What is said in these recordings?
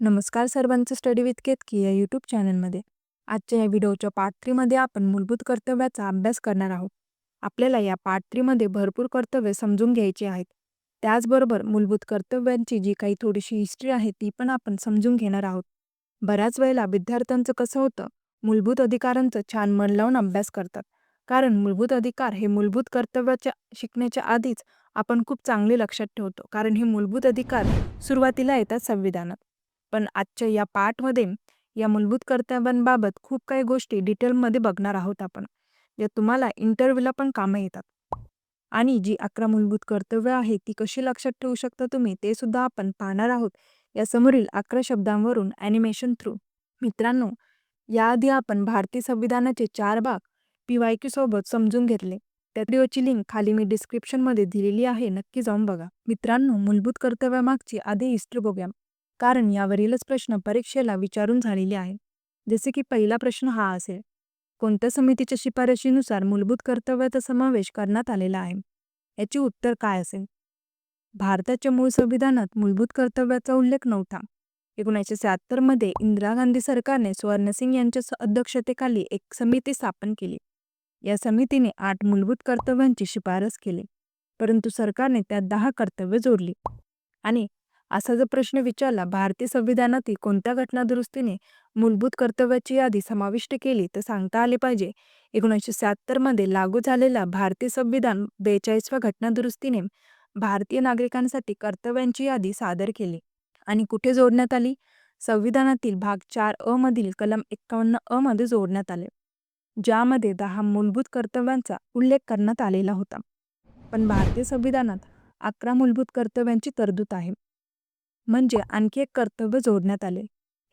नमस्कार सर्वांचं study with Ketaki या यूट्यूब चॅनलमध्ये आजच्या या व्हिडिओच्या पार्ट थ्रीमध्ये आपण मूलभूत कर्तव्याचा अभ्यास करणार आहोत. आपल्याला या पार्ट थ्रीमध्ये भरपूर कर्तव्य समजून घ्यायची आहेत. त्याचबरोबर मूलभूत कर्तव्यांची जी काही थोडीशी हिस्ट्री आहे ती पण आपण समजून घेणार आहोत. बऱ्याच वेळेला विद्यार्थ्यांचं कसं होतं मूलभूत अधिकारांचं छान मन लावून अभ्यास करतात. कारण मूलभूत अधिकार हे मूलभूत कर्तव्याच्या शिकण्याच्या आधीच आपण खूप चांगले लक्षात ठेवतो. कारण हे मूलभूत अधिकार सुरुवातीला येतात संविधानात. पण आजच्या या पाठमध्ये या मूलभूत कर्तव्यांबाबत खूप काही गोष्टी डिटेलमध्ये बघणार आहोत आपण या तुम्हाला इंटरव्ह्यूला पण कामं येतात. आणि जी अकरा मूलभूत कर्तव्य आहे ती कशी लक्षात ठेवू शकता तुम्ही ते सुद्धा आपण पाहणार आहोत या समोरील अकरा शब्दांवरून ॲनिमेशन थ्रू मित्रांनो याआधी आपण भारतीय संविधानाचे चार भाग पी वाय क्यू सोबत समजून घेतले. त्या व्हिडिओची लिंक खाली मी डिस्क्रिप्शनमध्ये दिलेली आहे नक्की जाऊन बघा. मित्रांनो मूलभूत कर्तव्यामागची आधी हिस्ट्री बघूया. कारण यावरीलच प्रश्न परीक्षेला विचारून झालेले आहे जसे की पहिला प्रश्न हा असेल कोणत्या समितीच्या शिफारशीनुसार मूलभूत कर्तव्याचा समावेश करण्यात आलेला आहे? याचे उत्तर काय असेल? भारताच्या मूळ संविधानात मूलभूत कर्तव्याचा उल्लेख नव्हता. एकोणीसशे शहात्तरमध्ये इंदिरा गांधी सरकारने सुवर्णसिंग यांच्या अध्यक्षतेखाली एक समिती स्थापन केली. या समितीने आठ मूलभूत कर्तव्यांची शिफारस केली परंतु सरकारने त्यात दहा कर्तव्य जोडली आणि असा जर प्रश्न विचारला भारतीय संविधानातील कोणत्या घटनादुरुस्तीने मूलभूत कर्तव्याची यादी समाविष्ट केली तर सांगता आले पाहिजे. एकोणीसशे शहात्तरमध्ये लागू झालेला भारतीय संविधान बेचाळीसव्या घटनादुरुस्तीने भारतीय नागरिकांसाठी कर्तव्यांची यादी सादर केली आणि कुठे जोडण्यात आली? संविधानातील भाग चार अ मधील कलम एक्कावन्न अ मध्ये जोडण्यात आले ज्यामध्ये दहा मूलभूत कर्तव्यांचा उल्लेख करण्यात आलेला होता. पण भारतीय संविधानात अकरा मूलभूत कर्तव्यांची तरतूद आहे. म्हणजे आणखी एक कर्तव्य जोडण्यात आले.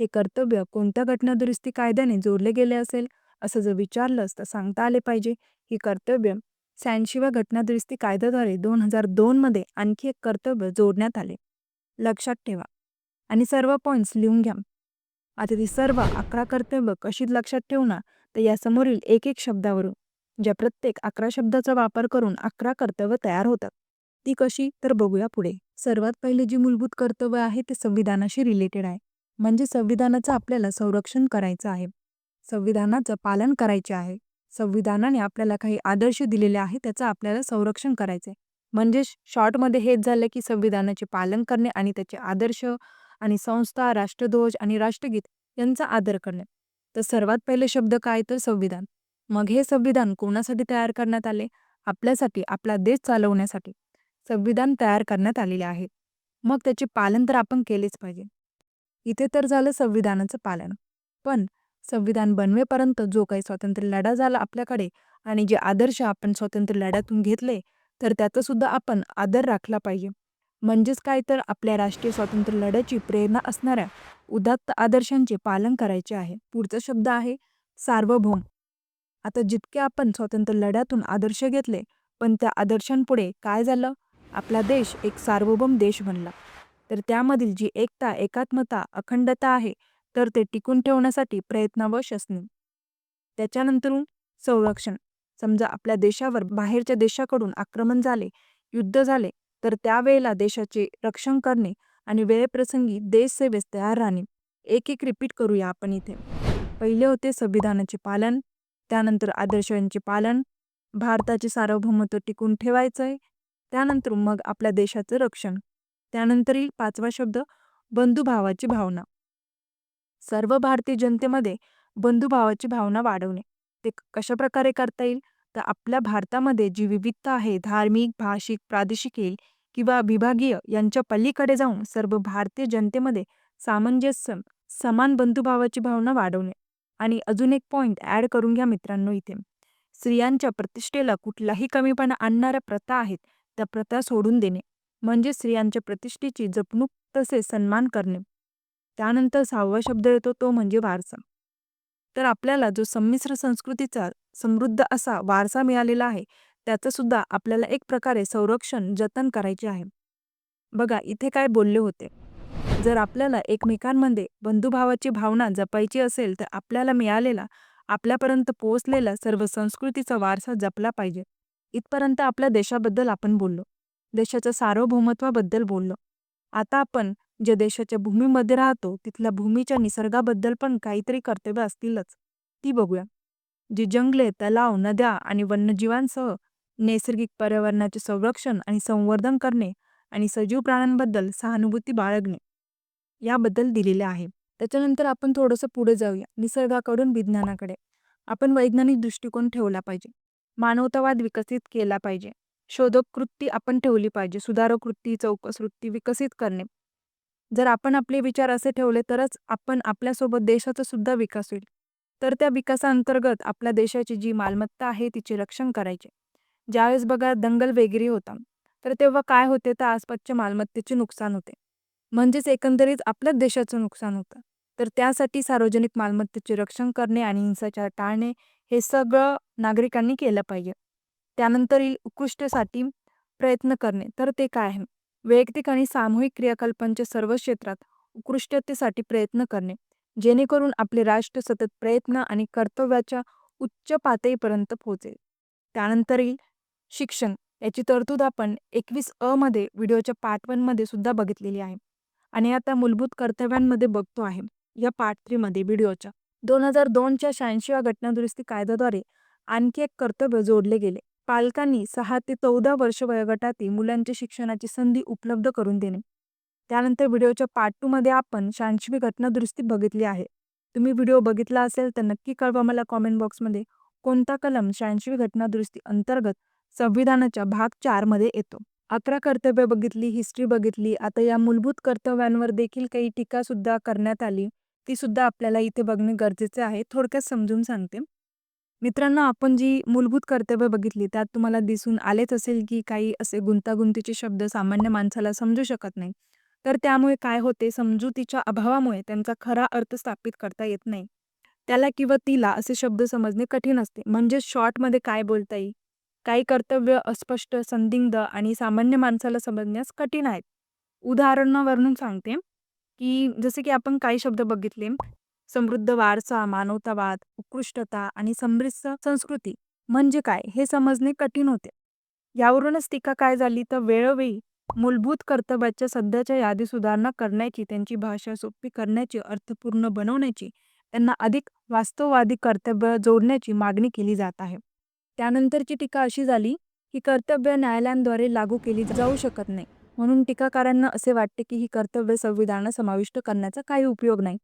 हे कर्तव्य कोणत्या घटनादुरुस्ती कायद्याने जोडले गेले असेल असं जर विचारलंस तर सांगता आले पाहिजे. ही कर्तव्य शहाऐंशीव्या घटनादुरुस्ती कायद्याद्वारे दोन हजार दोनमध्ये आणखी एक कर्तव्य जोडण्यात आले. लक्षात ठेवा. आणि सर्व पॉईंट्स लिहून घ्या. आता ती सर्व अकरा कर्तव्य कशी लक्षात ठेवणार? तर यासमोरील एक एक शब्दावरून ज्या प्रत्येक अकरा शब्दाचा वापर करून अकरा कर्तव्य तयार होतात. ती कशी? तर बघूया पुढे. सर्वात पहिले जी मूलभूत कर्तव्य आहे ते संविधानाशी रिलेटेड आहे. म्हणजे संविधानाचं आपल्याला संरक्षण करायचं आहे. संविधानाचं पालन करायचे आहे. संविधानाने आपल्याला काही आदर्श दिलेले आहे त्याचं आपल्याला संरक्षण करायचं आहे म्हणजे शॉर्टमध्ये हेच झालं की संविधानाचे पालन करणे आणि त्याचे आदर्श आणि संस्था राष्ट्रध्वज आणि राष्ट्रगीत यांचा आदर करणे. तर सर्वात पहिले शब्द काय? तर संविधान. मग हे संविधान कोणासाठी तयार करण्यात आले? आपल्यासाठी आपला देश चालवण्यासाठी. संविधान तयार करण्यात आलेले आहे. मग त्याचे पालन तर आपण केलेच पाहिजे. इथे तर झालं संविधानाचं पालन. पण संविधान बनवेपर्यंत जो काही स्वातंत्र्य लढा झाला आपल्याकडे आणि जे आदर्श आपण स्वातंत्र्य लढ्यातून घेतले तर त्याचा सुद्धा आपण आदर राखला पाहिजे. म्हणजेच काय तर आपल्या राष्ट्रीय स्वातंत्र्य लढ्याची प्रेरणा असणाऱ्या उदात्त आदर्शांचे पालन करायचे आहे. पुढचा शब्द आहे सार्वभौम. आता जितके आपण स्वातंत्र्य लढ्यातून आदर्श घेतले पण त्या आदर्शांपुढे काय झालं? आपला देश एक सार्वभौम देश बनला. तर त्यामधील जी एकता एकात्मता अखंडता आहे तर ते टिकून ठेवण्यासाठी प्रयत्नावश असणे. त्याच्यानंतरून संरक्षण. समजा आपल्या देशावर बाहेरच्या देशाकडून आक्रमण झाले युद्ध झाले तर त्यावेळेला देशाचे रक्षण करणे आणि वेळेप्रसंगी देश सेवेस तयार राहणे. एक एक रिपीट करूया आपण इथे. पहिले होते संविधानाचे पालन त्यानंतर आदर्शांचे पालन. भारताचे सार्वभौमत्व टिकून ठेवायचं आहे त्यानंतर मग आपल्या देशाचं रक्षण. त्यानंतर येईल पाचवा शब्द बंधुभावाची भावना. सर्व भारतीय जनतेमध्ये बंधुभावाची भावना वाढवणे. ते कशा प्रकारे करता येईल? तर आपल्या भारतामध्ये जी विविधता आहे धार्मिक भाषिक प्रादेशिक येईल किंवा विभागीय यांच्या पलीकडे जाऊन सर्व भारतीय जनतेमध्ये सामंजस्य समान बंधुभावाची भावना वाढवणे. आणि अजून एक पॉइंट ऍड करून घ्या मित्रांनो इथे. स्त्रियांच्या प्रतिष्ठेला कुठलाही कमीपणा आणणाऱ्या प्रथा आहेत त्या प्रथा सोडून देणे म्हणजे स्त्रियांच्या प्रतिष्ठेची जपणूक तसे सन्मान करणे. त्यानंतर सहावा शब्द येतो तो म्हणजे वारसा. तर आपल्याला जो संमिश्र संस्कृतीचा समृद्ध असा वारसा मिळालेला आहे त्याचं सुद्धा आपल्याला एक प्रकारे संरक्षण जतन करायचे आहे. बघा इथे काय बोलले होते. जर आपल्याला एकमेकांमध्ये बंधुभावाची भावना जपायची असेल तर आपल्याला मिळालेला आपल्यापर्यंत पोहोचलेला सर्व संस्कृतीचा वारसा जपला पाहिजे. इथपर्यंत आपल्या देशाबद्दल आपण बोललो. देशाच्या सार्वभौमत्वाबद्दल बोललो. आता आपण जे देशाच्या भूमीमध्ये राहतो तिथल्या भूमीच्या निसर्गाबद्दल पण काहीतरी कर्तव्य असतीलच. ती बघूया. जी जंगले तलाव नद्या आणि वन्यजीवांसह नैसर्गिक पर्यावरणाचे संरक्षण आणि संवर्धन करणे आणि सजीव प्राण्यांबद्दल सहानुभूती बाळगणे याबद्दल दिलेले आहे. त्याच्यानंतर आपण थोडंसं पुढे जाऊया. निसर्गाकडून विज्ञानाकडे. आपण वैज्ञानिक दृष्टिकोन ठेवला पाहिजे. मानवतावाद विकसित केला पाहिजे. शोधक कृती आपण ठेवली पाहिजे. सुधारक वृत्ती चौकस वृत्ती विकसित करणे. जर आपण आपले विचार असे ठेवले तरच आपण आपल्यासोबत देशाचा सुद्धा विकास होईल. तर त्या विकासाअंतर्गत आपल्या देशाची जी मालमत्ता आहे तिचे रक्षण करायचे. ज्यावेळेस बघा दंगल वगैरे होता तर तेव्हा काय होते? तर आसपासच्या मालमत्तेचे नुकसान होते. म्हणजेच एकंदरीत आपल्याच देशाचं नुकसान होतं. तर त्यासाठी सार्वजनिक मालमत्तेचे रक्षण करणे आणि हिंसाचार टाळणे हे सगळं नागरिकांनी केलं पाहिजे. त्यानंतर उत्कृष्टसाठी प्रयत्न करणे. तर ते काय आहे? वैयक्तिक आणि सामूहिक क्रियाकल्पांच्या सर्व क्षेत्रात उत्कृष्टतेसाठी प्रयत्न करणे. जेणेकरून आपले राष्ट्र सतत प्रयत्न आणि कर्तव्याच्या उच्च पातळीपर्यंत पोहोचेल. त्यानंतरही शिक्षण. याची तरतूद आपण एकवीस अ मध्ये व्हिडिओच्या पार्ट वनमध्ये सुद्धा बघितलेली आहे. आणि आता मूलभूत कर्तव्यांमध्ये बघतो आहे. या पार्ट थ्रीमध्ये व्हिडिओच्या. दोन हजार दोनच्या शहाऐंशीव्या घटनादुरुस्ती कायद्याद्वारे आणखी एक कर्तव्य जोडले गेले. पालकांनी सहा ते चौदा वर्ष वयोगटातील मुलांच्या शिक्षणाची संधी उपलब्ध करून देणे. त्यानंतर व्हिडिओच्या पार्ट टूमध्ये आपण शहाऐंशीवी घटनादुरुस्ती बघितली आहे. तुम्ही व्हिडिओ बघितला असेल तर नक्की कळवा मला कॉमेंट बॉक्समध्ये कोणता कलम शहाऐंशीवी घटनादुरुस्ती अंतर्गत संविधानाच्या भाग चारमध्ये येतो. अकरा कर्तव्य बघितली हिस्ट्री बघितली आता या मूलभूत कर्तव्यांवर देखील काही टीकासुद्धा करण्यात आली. ती सुद्धा आपल्याला इथे बघणे गरजेचे आहे. थोडक्यात समजून सांगते. मित्रांनो आपण जी मूलभूत कर्तव्य बघितली त्यात तुम्हाला दिसून आलेच असेल की काही असे गुंतागुंतीचे शब्द सामान्य माणसाला समजू शकत नाही. तर त्यामुळे काय होते? समजुतीच्या अभावामुळे त्यांचा खरा अर्थ स्थापित करता येत नाही. त्याला किंवा तिला असे शब्द समजणे कठीण असते. म्हणजे शॉर्टमध्ये काय बोलता येईल? काही कर्तव्य अस्पष्ट संदिग्ध आणि सामान्य माणसाला समजण्यास कठीण आहेत. उदाहरणावरून सांगते. की जसे की आपण काही शब्द बघितले समृद्ध वारसा मानवतावाद उत्कृष्टता आणि समृद्ध संस्कृती म्हणजे काय हे समजणे कठीण होते. यावरूनच टीका काय झाली तर वेळोवेळी मूलभूत कर्तव्याच्या सध्याच्या यादी सुधारणा करण्याची त्यांची भाषा सोपी करण्याची अर्थपूर्ण बनवण्याची त्यांना अधिक वास्तववादी कर्तव्य जोडण्याची मागणी केली जात आहे. त्यानंतरची टीका अशी झाली की कर्तव्य न्यायालयांद्वारे लागू केली जाऊ शकत नाही. म्हणून टीकाकारांना असे वाटते की ही कर्तव्य संविधानात समाविष्ट करण्याचा काही उपयोग नाही.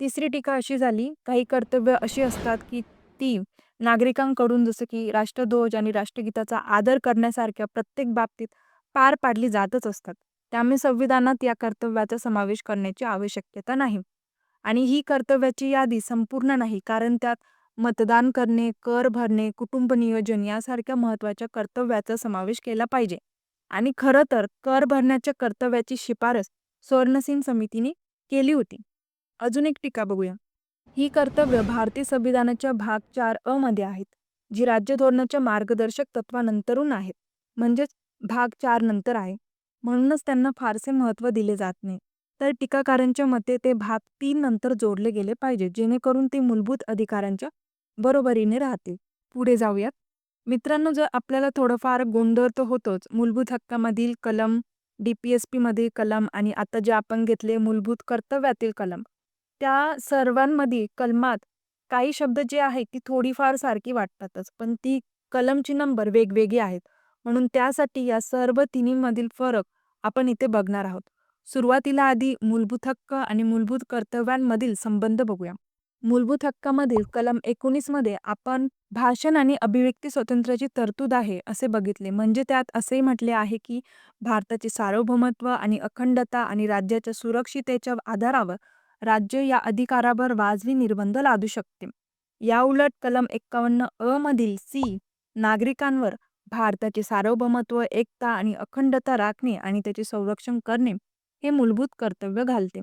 तिसरी टीका अशी झाली काही कर्तव्य अशी असतात की ती नागरिकांकडून जसं की राष्ट्रध्वज आणि राष्ट्रगीताचा आदर करण्यासारख्या प्रत्येक बाबतीत पार पाडली जातच असतात. त्यामुळे संविधानात या कर्तव्याचा समावेश करण्याची आवश्यकता नाही. आणि ही कर्तव्याची यादी संपूर्ण नाही कारण त्यात मतदान करणे कर भरणे कुटुंब नियोजन यासारख्या महत्त्वाच्या कर्तव्याचा समावेश केला पाहिजे. आणि खरं तर कर भरण्याच्या कर्तव्याची शिफारस स्वर्णसिंग समितीने केली होती. अजून एक टीका बघूया. ही कर्तव्य भारतीय संविधानाच्या भाग चार अ मध्ये आहेत जी राज्य धोरणाच्या मार्गदर्शक तत्वानंतरून आहेत. म्हणजेच भाग चार नंतर आहे. म्हणूनच त्यांना फारसे महत्त्व दिले जात नाही. तर टीकाकारांच्या मते ते भाग तीन नंतर जोडले गेले पाहिजे जेणेकरून ते मूलभूत अधिकारांच्या बरोबरीने राहतील. पुढे जाऊयात. मित्रांनो जर आपल्याला थोडंफार गोंधळ तर होतोच. मूलभूत हक्कामधील कलम डी पी एस पीमधील कलम आणि आता जे आपण घेतले मूलभूत कर्तव्यातील कलम त्या सर्वांमध्ये कलमात काही शब्द जे आहेत ती थोडीफार सारखी वाटतातच. पण ती कलमची नंबर वेगवेगळी आहेत. म्हणून त्यासाठी या सर्व तिन्हीमधील फरक आपण इथे बघणार आहोत. सुरुवातीला आधी मूलभूत हक्क आणि मूलभूत कर्तव्यांमधील संबंध बघूया. मूलभूत हक्कामधील कलम एकोणीसमध्ये आपण भाषण आणि अभिव्यक्ती स्वातंत्र्याची तरतूद आहे असे बघितले. म्हणजे त्यात असेही म्हटले आहे की भारताचे सार्वभौमत्व आणि अखंडता आणि राज्याच्या सुरक्षितेच्या आधारावर राज्य या अधिकारावर वाजवी निर्बंध लादू शकते. याउलट कलम एक्कावन्न अ मधील सी नागरिकांवर भारताचे सार्वभौमत्व एकता आणि अखंडता राखणे आणि त्याचे संरक्षण करणे हे मूलभूत कर्तव्य घालते.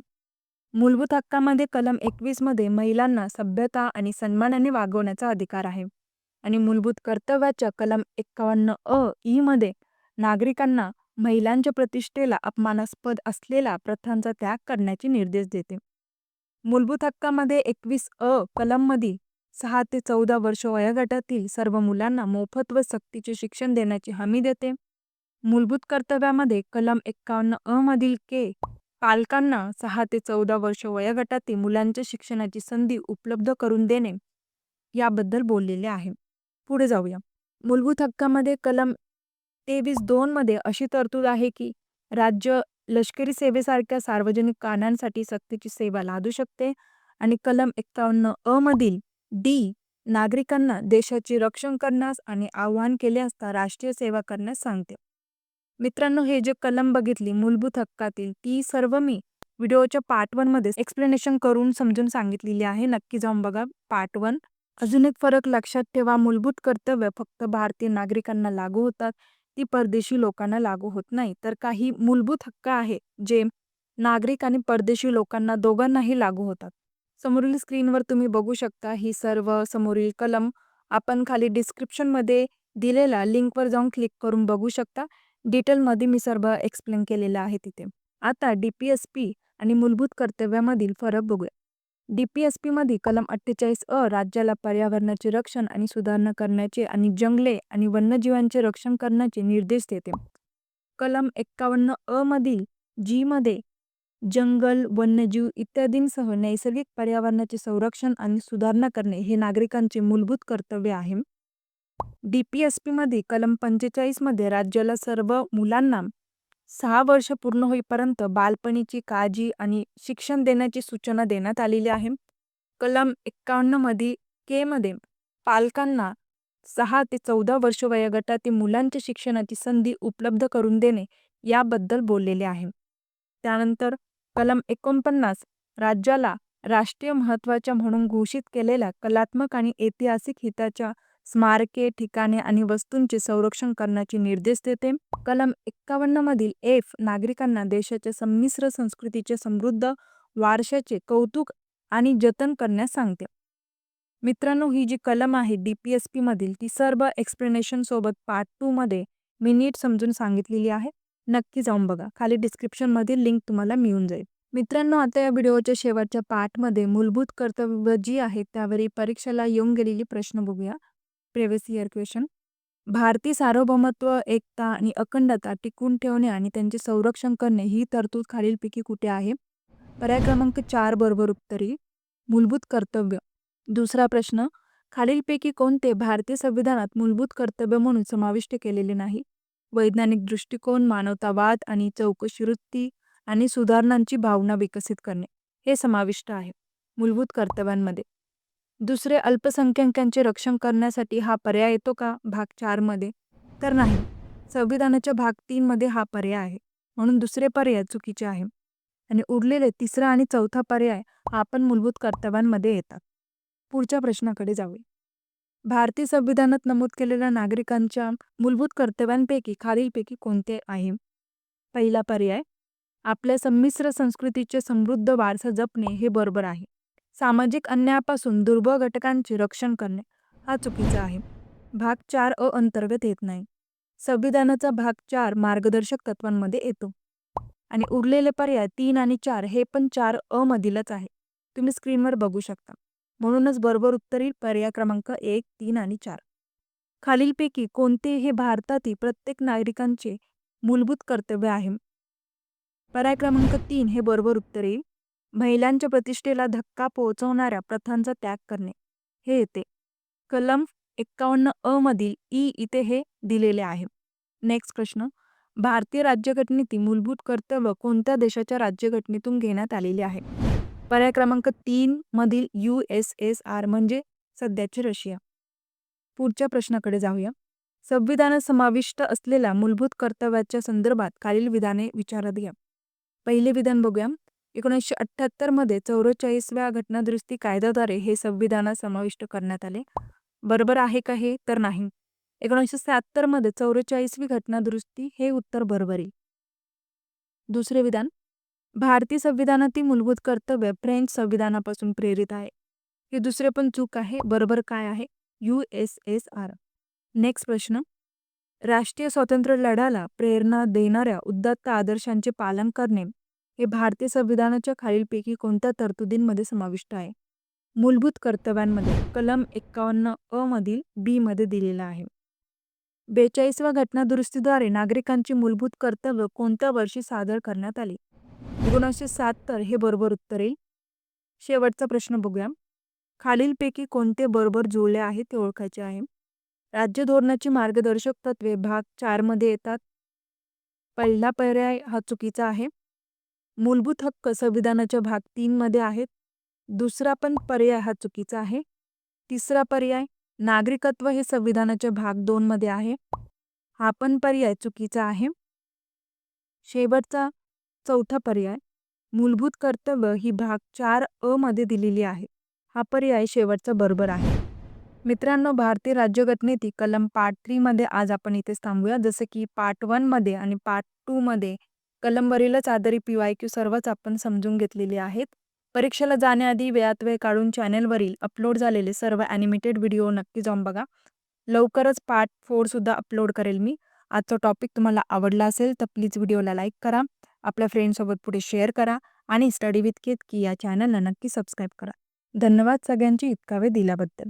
मूलभूत हक्कामध्ये कलम एकवीसमध्ये महिलांना सभ्यता आणि सन्मानाने वागवण्याचा अधिकार आहे. आणि मूलभूत कर्तव्याच्या कलम एक्कावन्न अ ई मध्ये नागरिकांना महिलांच्या प्रतिष्ठेला अपमानास्पद असलेला प्रथांचा त्याग करण्याचे निर्देश देते. मूलभूत हक्कामध्ये एकवीस अ कलममध्ये सहा ते चौदा वर्ष वयोगटातील सर्व मुलांना मोफत व सक्तीचे शिक्षण देण्याची हमी देते. मूलभूत कर्तव्यामध्ये कलम एक्कावन्न अ मधील के पालकांना सहा ते चौदा वर्ष वयोगटातील मुलांच्या शिक्षणाची संधी उपलब्ध करून देणे याबद्दल बोललेले आहे. पुढे जाऊया. मूलभूत हक्कामध्ये कलम तेवीस दोन मध्ये अशी तरतूद आहे की राज्य लष्करी सेवेसारख्या सार्वजनिक कारणांसाठी सक्तीची सेवा लादू शकते आणि कलम एक्कावन्न अ मधील डी नागरिकांना देशाचे रक्षण करण्यास आणि आवाहन केले असता राष्ट्रीय सेवा करण्यास सांगते. मित्रांनो हे जे कलम बघितली मूलभूत हक्कातील ती सर्व मी व्हिडिओच्या पार्ट वनमध्ये एक्सप्लेनेशन करून समजून सांगितलेली आहे. नक्की जाऊन बघा पार्ट वन अजून एक फरक लक्षात ठेवा मूलभूत कर्तव्य फक्त भारतीय नागरिकांना लागू होतात ती परदेशी लोकांना लागू होत नाही. तर काही मूलभूत हक्क आहे जे नागरिक आणि परदेशी लोकांना दोघांनाही लागू होतात. समोरील स्क्रीनवर तुम्ही बघू शकता ही सर्व समोरील कलम. आपण खाली डिस्क्रिप्शनमध्ये दिलेल्या लिंकवर जाऊन क्लिक करून बघू शकता. डिटेलमध्ये मी सर्व एक्सप्लेन केलेलं आहे तिथे. आता डी पी एस पी आणि मूलभूत कर्तव्यामधील फरक बघूया. डी पी एस पीमध्ये कलम अठ्ठेचाळीस अ राज्याला पर्यावरणाचे रक्षण आणि सुधारणा करण्याचे आणि जंगले आणि वन्यजीवांचे रक्षण करण्याचे निर्देश देते. कलम एक्कावन्न अ मधील जी मध्ये जंगल वन्यजीव इत्यादींसह नैसर्गिक पर्यावरणाचे संरक्षण आणि सुधारणा करणे हे नागरिकांचे मूलभूत कर्तव्य आहे. डी पी एस पीमध्ये कलम पंचेचाळीसमध्ये राज्याला सर्व मुलांना सहा वर्ष पूर्ण होईपर्यंत बालपणीची काळजी आणि शिक्षण देण्याची सूचना देण्यात आलेली आहे. कलम एक्कावन्नमध्ये के मध्ये पालकांना सहा ते चौदा वर्ष वयोगटातील मुलांच्या शिक्षणाची संधी उपलब्ध करून देणे याबद्दल बोललेले आहे. त्यानंतर कलम एकोणपन्नास राज्याला राष्ट्रीय महत्त्वाच्या म्हणून घोषित केलेल्या कलात्मक आणि ऐतिहासिक हिताच्या स्मारके ठिकाणे आणि वस्तूंचे संरक्षण करण्याचे निर्देश देते. कलम एक्कावन्न मधील एफ नागरिकांना देशाच्या संमिश्र संस्कृतीचे समृद्ध वारशाचे कौतुक आणि जतन करण्यास सांगते. मित्रांनो ही जी कलम आहे डी पी एस पी मधील ती सर्व एक्सप्लेनेशन सोबत पार्ट टू मध्ये मी नीट समजून सांगितलेली आहे. नक्की जाऊन बघा. खाली डिस्क्रिप्शनमधील लिंक तुम्हाला मिळून जाईल. मित्रांनो आता या व्हिडिओच्या शेवटच्या पार्टमध्ये मूलभूत कर्तव्य जी आहे त्यावरील परीक्षेला येऊन गेलेली प्रश्न बघूया. प्रेवियस इयर क्वेश्चन भारतीय सार्वभौमत्व एकता आणि अखंडता टिकून ठेवणे आणि त्यांचे संरक्षण करणे ही तरतूद खालीलपैकी कुठे आहे? पर्याय क्रमांक चार बरोबर उत्तरी. मूलभूत कर्तव्य. दुसरा प्रश्न. खालीलपैकी कोणते भारतीय संविधानात मूलभूत कर्तव्य म्हणून समाविष्ट केलेले नाही? वैज्ञानिक दृष्टिकोन मानवतावाद आणि चौकशी वृत्ती आणि सुधारणांची भावना विकसित करणे. हे समाविष्ट आहे. मूलभूत कर्तव्यांमध्ये. दुसरे अल्पसंख्याकांचे रक्षण करण्यासाठी हा पर्याय येतो का? भाग चारमध्ये तर नाही. संविधानाच्या भाग तीनमध्ये हा पर्याय आहे. म्हणून दुसरे पर्याय चुकीचे आहे. आणि उरलेले तिसरा आणि चौथा पर्याय आपण मूलभूत कर्तव्यांमध्ये येतात. पुढच्या प्रश्नाकडे जाऊ भारतीय संविधानात नमूद केलेल्या नागरिकांच्या मूलभूत कर्तव्यांपैकी खालीलपैकी कोणते आहे? पहिला पर्याय आपल्या संमिश्र संस्कृतीचे समृद्ध वारसा जपणे हे बरोबर आहे. सामाजिक अन्यायापासून दुर्बळ घटकांचे रक्षण करणे हा चुकीचा आहे. भाग चार अ अंतर्गत येत नाही. संविधानाचा भाग चार मार्गदर्शक तत्वांमध्ये येतो. आणि उरलेले पर्याय तीन आणि चार हे पण चार अ मधीलच आहे. तुम्ही स्क्रीनवर बघू शकता. म्हणूनच बरोबर उत्तरील पर्याय क्रमांक एक तीन आणि चार. खालीलपैकी कोणते हे भारतातील प्रत्येक नागरिकांचे मूलभूत कर्तव्य आहे. पर्याय क्रमांक तीन हे बरोबर उत्तर येईल. महिलांच्या प्रतिष्ठेला धक्का पोहोचवणाऱ्या प्रथांचा त्याग करणे. हे येते. कलम एक्कावन्न अ मधील ई इथे हे दिलेले आहे. नेक्स्ट प्रश्न. भारतीय राज्यघटनेतील मूलभूत कर्तव्य कोणत्या देशाच्या राज्यघटनेतून घेण्यात आलेले आहे? पर्याय क्रमांक तीन मधील यू एस एस आर म्हणजे सध्याचे रशिया. पुढच्या प्रश्नाकडे जाऊया. संविधानात समाविष्ट असलेल्या मूलभूत कर्तव्याच्या संदर्भात खालील विधाने विचारात घ्या. पहिले विधान बघूया. एकोणीसशे अठ्ठ्याहत्तरमध्ये चौवेचाळीसव्या घटनादुरुस्ती कायद्याद्वारे हे संविधानात समाविष्ट करण्यात आले. बरोबर आहे का हे? तर नाही. एकोणीसशे शहात्तरमध्ये चौवेचाळीसवी घटनादुरुस्ती हे उत्तर बरोबर. येईल दुसरे विधान. भारतीय संविधानातील मूलभूत कर्तव्य फ्रेंच संविधानापासून प्रेरित आहे. हे दुसरे पण चूक आहे. बरोबर काय आहे? U S S R. Next प्रश्न. राष्ट्रीय स्वातंत्र्य लढ्याला प्रेरणा देणाऱ्या उदात्त आदर्शांचे पालन करणे हे भारतीय संविधानाच्या खालीलपैकी कोणत्या तरतुदींमध्ये समाविष्ट आहे? मूलभूत कर्तव्यांमध्ये कलम एक्कावन्न अ मधील बी मध्ये दिलेला आहे. बेचाळीसव्या घटनादुरुस्तीद्वारे नागरिकांची मूलभूत कर्तव्य कोणत्या वर्षी सादर करण्यात आली? एकोणीसशे सत्तर हे बरोबर उत्तर येईल. शेवटचा प्रश्न बघूया. खालीलपैकी कोणते बरोबर जुळले आहे ते ओळखायचे आहे. राज्य धोरणाची मार्गदर्शक तत्वे भाग चारमध्ये येतात. पहिला पर्याय हा चुकीचा आहे. मूलभूत हक्क संविधानाच्या भाग तीनमध्ये आहेत. दुसरा पण पर्याय हा चुकीचा आहे. तिसरा पर्याय नागरिकत्व हे संविधानाच्या भाग दोनमध्ये आहे. हा पण पर्याय चुकीचा आहे. शेवटचा चौथा पर्याय मूलभूत कर्तव्य ही भाग चार अ मध्ये दिलेली आहे. हा पर्याय शेवटचा बरोबर आहे. मित्रांनो भारतीय राज्यघटनेतील कलम पार्ट थ्रीमध्ये आज आपण इथेच थांबूया. जसं की पार्ट वनमध्ये आणि पार्ट टू कलंबरीला चादरी पी वाय क्यू सर्वच आपण समजून घेतलेली आहेत. परीक्षेला जाण्याआधी वेळात वेळ काढून चॅनेलवरील अपलोड झालेले सर्व ॲनिमेटेड व्हिडिओ नक्की जाऊन बघा. लवकरच पार्ट फोरसुद्धा अपलोड करेल मी. आजचा टॉपिक तुम्हाला आवडला असेल तर प्लीज व्हिडिओला लाईक करा. आपल्या फ्रेंडसोबत पुढे शेअर करा आणि स्टडी विथ केतकी या चॅनलला नक्की सबस्क्राईब करा. धन्यवाद सगळ्यांची इतका वेळ दिल्याबद्दल.